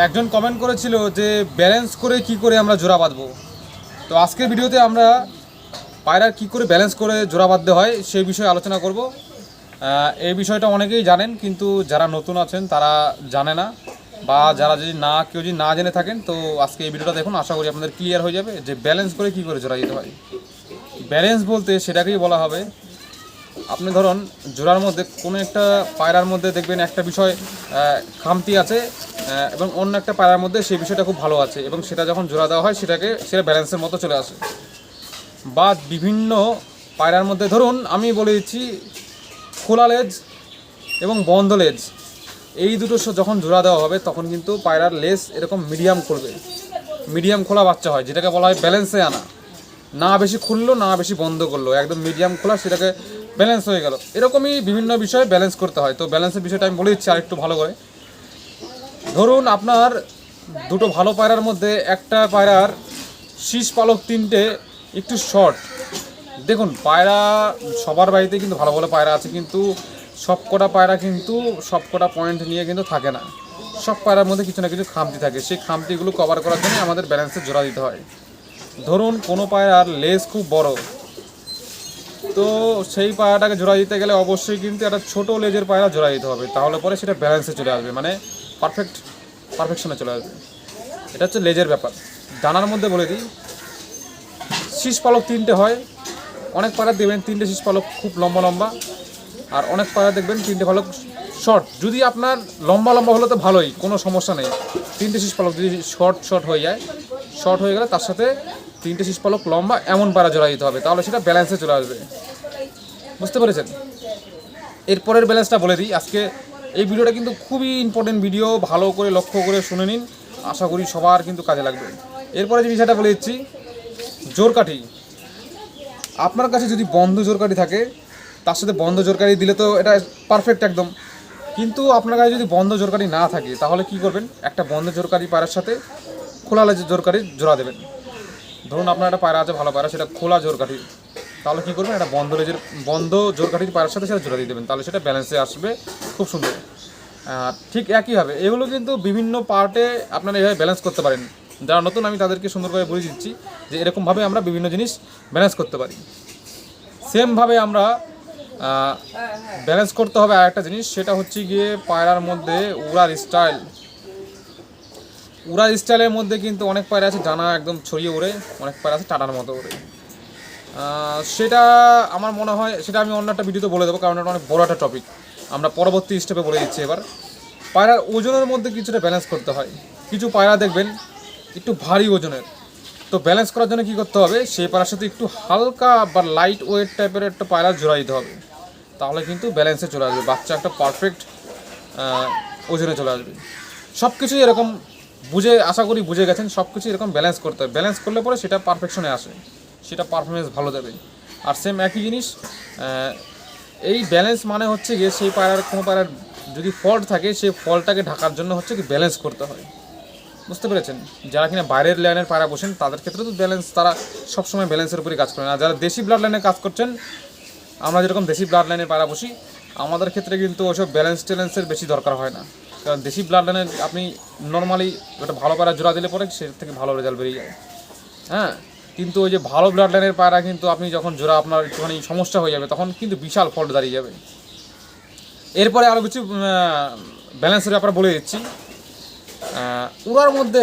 একজন কমেন্ট করেছিল যে ব্যালেন্স করে কি করে আমরা জোড়া বাঁধবো? তো আজকের ভিডিওতে আমরা পায়রার কি করে ব্যালেন্স করে জোড়া বাঁধতে হয় সেই বিষয়ে আলোচনা করব। এই বিষয়টা অনেকেই জানেন, কিন্তু যারা নতুন আছেন তারা জানে না, বা যারা যদি না, কেউ যদি না জেনে থাকেন, তো আজকে এই ভিডিওটা দেখুন, আশা করি আপনাদের ক্লিয়ার হয়ে যাবে যে ব্যালেন্স করে কি করে জোড়া যেতে হয়। ব্যালেন্স বলতে সেটাকেই বলা হবে। আপনি ধরুন, জোড়ার মধ্যে কোনো একটা পায়রার মধ্যে দেখবেন একটা বিষয় খামতি আছে এবং অন্য একটা পায়রার মধ্যে সেই বিষয়টা খুব ভালো আছে এবং সেটা যখন জোড়া দেওয়া হয় সেটাকে, সেটা ব্যালেন্সের মতো চলে আসে। বা বিভিন্ন পায়রার মধ্যে ধরুন আমি বলে দিচ্ছি খোলা লেজ এবং বন্ধ লেজ। এই দুটো যখন জোড়া দেওয়া হবে তখন কিন্তু পায়রার লেজ এরকম মিডিয়াম খুলবে মিডিয়াম খোলা বাচ্চা হয়, যেটাকে বলা হয় ব্যালেন্সে আনা। না বেশি খুললো, না বেশি বন্ধ করল, একদম মিডিয়াম খোলা সেটাকে ব্যালেন্স হয়ে গেল। এরকমই বিভিন্ন বিষয়ে ব্যালেন্স করতে হয়। তো ব্যালেন্সের বিষয়টা আমি বলে দিচ্ছি আরেকটু ভালো করে। ধরুন আপনার দুটো ভালো পায়রার মধ্যে একটা পায়রার শীষ পালক তিনটে, একটু শর্ট দেখুন, পায়রা সবার বাড়িতে কিন্তু ভালো ভালো পায়রা আছে, কিন্তু সব কটা পায়রা কিন্তু সব কটা পয়েন্ট নিয়ে কিন্তু থাকে না। সব পায়রার মধ্যে কিছু না কিছু খামতি থাকে। সেই খামতিগুলো কভার করার জন্য আমাদের ব্যালেন্সে জোড়া দিতে হয়। ধরুন, কোনো পায়রার লেজ খুব বড়। তো সেই পায়রাটাকে জোড়া দিতে গেলে অবশ্যই কিন্তু একটা ছোট লেজের পায়রা জোড়া দিতে হবে। তাহলে পরে সেটা ব্যালেন্সে চলে আসবে। মানে পারফেক্ট পারফেকশনে চলে আসবে। এটা হচ্ছে লেজের ব্যাপার। ডানার মধ্যে বলে দিই, শীষ পালক তিনটে হয়। অনেক পায়রা দেখবেন তিনটে শীষ পালক খুব লম্বা লম্বা, আর অনেক পায়রা দেখবেন তিনটে পালক শর্ট যদি আপনার লম্বা লম্বা হলে তো ভালোই, কোনো সমস্যা নেই। তিনটে শীষ পালক যদি শর্ট শর্ট হয়ে যায় শর্ট হয়ে গেলে তার সাথে তিনটে শীষ পালক লম্বা এমন পায়রা জোড়া দিতে হবে, তাহলে সেটা ব্যালেন্সে চলে আসবে। বুঝতে পেরেছেন? এরপরের ব্যালেন্সটা বলে দিই, আজকে এই ভিডিওটা কিন্তু খুবই ইম্পর্টেন্ট ভিডিও ভালো করে, লক্ষ্য করে শুনে নিন। আশা করি সবার কিন্তু কাজে লাগবে। এরপরে যে বিষয়টা বলে দিচ্ছি, জোরকাঠি। আপনার কাছে যদি বন্ধ জোরকাঠি থাকে, তার সাথে বন্ধ জোরকাঠি দিলে তো এটা পারফেক্ট একদম। কিন্তু আপনার কাছে যদি বন্ধ জোরকাঠি না থাকে, তাহলে কি করবেন? একটা বন্ধ জোরকাঠি পায়রার সাথে খোলা জোরকাঠি জোড়া দেবেন। ধরুন আপনার একটা পায়রা আছে, ভালো পায়রা, সেটা খোলা জোরকাঠি। তাহলে কী করবেন? একটা বন্ধ লেজের বন্ধ জোরকাঠির পায়ের সাথে সেটা জোড়া দিয়ে দেবেন। তাহলে সেটা ব্যালেন্সে আসবে খুব সুন্দর। ঠিক একইভাবে এগুলো কিন্তু বিভিন্ন পার্টে আপনারা এইভাবে ব্যালেন্স করতে পারেন। যারা নতুন, আমি তাদেরকে সুন্দরভাবে বলে দিচ্ছি যে এরকমভাবে আমরা বিভিন্ন জিনিস ব্যালেন্স করতে পারি। সেমভাবে আমরা ব্যালেন্স করতে হবে আর একটা জিনিস, সেটা হচ্ছে গিয়ে পায়রার মধ্যে উড়ার স্টাইল উড়ার স্টাইলের মধ্যে কিন্তু অনেক পায়রা আছে জানা একদম ছড়িয়ে ওড়ে, অনেক পায়রা আছে টাটার মতো ওড়ে। সেটা আমার মনে হয়, সেটা আমি অন্য একটা ভিডিওতে বলে দেবো, কারণ এটা অনেক বড় একটা টপিক আমরা পরবর্তী স্টেপে বলে দিচ্ছি এবার। পায়রার ওজনের মধ্যে কিছুটা ব্যালেন্স করতে হয়। কিছু পায়রা দেখবেন, একটু ভারী ওজনের। তো ব্যালেন্স করার জন্য কী করতে হবে? সেই পায়রার সাথে একটু হালকা বা লাইট ওয়েট টাইপের একটা পায়রা জোড়া দিতে হবে। তাহলে কিন্তু ব্যালেন্সে চলে আসবে। বাচ্চা একটা পারফেক্ট ওজনে চলে আসবে। সব কিছুই এরকম বুঝে, আশা করি বুঝে গেছেন সব কিছু এরকম ব্যালেন্স করতে হবে ব্যালেন্স করলে পরে সেটা পারফেকশনে আসে। সেটা পারফরমেন্স ভালো দেবে। আর সেম একই জিনিস এই ব্যালেন্স মানে হচ্ছে গিয়ে সেই পায়রার কোনো পায়রার যদি ফল্ট থাকে, সেই ফল্টটাকে ঢাকার জন্য হচ্ছে কি ব্যালেন্স করতে হয়। বুঝতে পেরেছেন? যারা কিনা বাইরের লাইনের পায়রা বসেন, তাদের ক্ষেত্রে তো ব্যালেন্স তারা সবসময় ব্যালেন্সের উপরে কাজ করেন আর যারা দেশি ব্লাড লাইনে কাজ করছেন, আমরা যেরকম দেশি ব্লাড লাইনের পায়রা বসি, আমাদের ক্ষেত্রে কিন্তু ওসব ব্যালেন্স ট্যালেন্সের বেশি দরকার হয় না। কারণ দেশি ব্লাড লাইনের আপনি নর্মালি একটা ভালো পায়রা জোড়া দিলে পরে সে থেকে ভালো রেজাল্ট বেরিয়ে যায়। হ্যাঁ? কিন্তু ওই যে ভালো ব্লাড লাইনের পায়রা কিন্তু আপনি যখন জোড়া আপনার একটুখানি সমস্যা হয়ে যাবে, তখন কিন্তু বিশাল ফল্ট দাঁড়িয়ে যাবে। এরপরে আরও কিছু ব্যালেন্সের ব্যাপারে বলে দিচ্ছি। উড়ার মধ্যে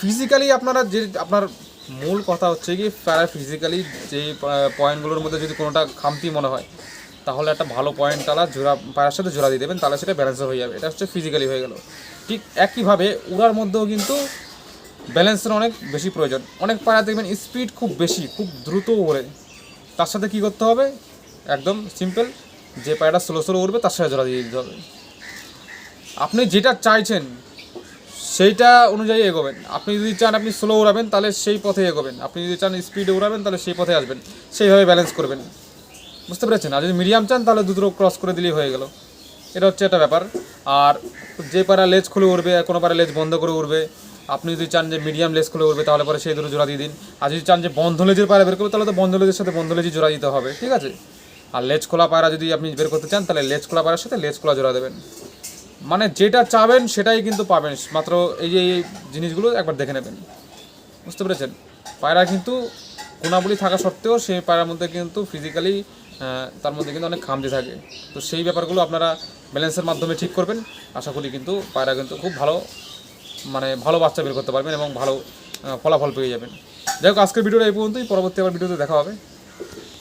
ফিজিক্যালি আপনারা যে, আপনার মূল কথা হচ্ছে কি, প্যারা ফিজিক্যালি যে পয়েন্টগুলোর মধ্যে যদি কোনোটা খামতি মনে হয়, তাহলে একটা ভালো পয়েন্ট তালা জোড়া পায়ের সাথে জোড়া দিয়ে দেবেন, তাহলে সেটা ব্যালেন্স হয়ে যাবে। এটা হচ্ছে ফিজিক্যালি হয়ে গেল। ঠিক একইভাবে উড়ার মধ্যেও কিন্তু ব্যালেন্সের অনেক বেশি প্রয়োজন। অনেক পায়রা দেখবেন স্পিড খুব বেশি, খুব দ্রুত ওড়ে। তার সাথে কি করতে হবে? একদম সিম্পল যে পায়রাটা স্লো স্লো উড়বে, তার সাথে জোড়া দিয়ে দিতে হবে। আপনি যেটা চাইছেন, সেইটা অনুযায়ী এগোবেন। আপনি যদি চান আপনি স্লো উড়াবেন, তাহলে সেই পথে এগোবেন। আপনি যদি চান স্পিডে উড়াবেন, তাহলে সেই পথে আসবেন। সেইভাবে ব্যালেন্স করবেন। বুঝতে পেরেছেন? আর যদি মিডিয়াম চান, তাহলে দুটো ক্রস করে দিলেই হয়ে গেল। এটা হচ্ছে একটা ব্যাপার। আর যে পারা লেজ খুলে আর কোনো পারা লেজ বন্ধ করে উঠবে আপনি যদি চান যে মিডিয়াম লেজ খুলে উঠবে তাহলে পরে সেই দুটো জোড়া দিয়ে দিন। আর যদি চান যে বন্ধ লেজের পায়রা বের করবে, তাহলে তো বন্ধ লেজের সাথে বন্ধ লেজই জোড়া দিতে হবে, ঠিক আছে? আর লেজ খোলা পায়রা যদি আপনি বের করতে চান, তাহলে লেজ খোলা পায়রার সাথে লেজ খোলা জোড়া দেবেন। মানে যেটা চাবেন, সেটাই কিন্তু পাবেন। মাত্র এই যে, এই জিনিসগুলো একবার দেখে নেবেন। বুঝতে পেরেছেন? পায়রা কিন্তু গুণাবলী থাকা সত্ত্বেও সেই পায়রার মধ্যে কিন্তু ফিজিক্যালি তার মধ্যে কিন্তু অনেক খামতি থাকে। তো সেই ব্যাপারগুলো আপনারা ব্যালেন্সের মাধ্যমে ঠিক করবেন। আশা করি কিন্তু পায়রা কিন্তু খুব ভালো মানে ভালো বাচ্চা বের করতে পারবেন এবং ভালো ফলাফল পেয়ে যাবেন। যাই হোক, আজকের ভিডিওটা এই পর্যন্তই। পরবর্তী আবার ভিডিওতে দেখা হবে।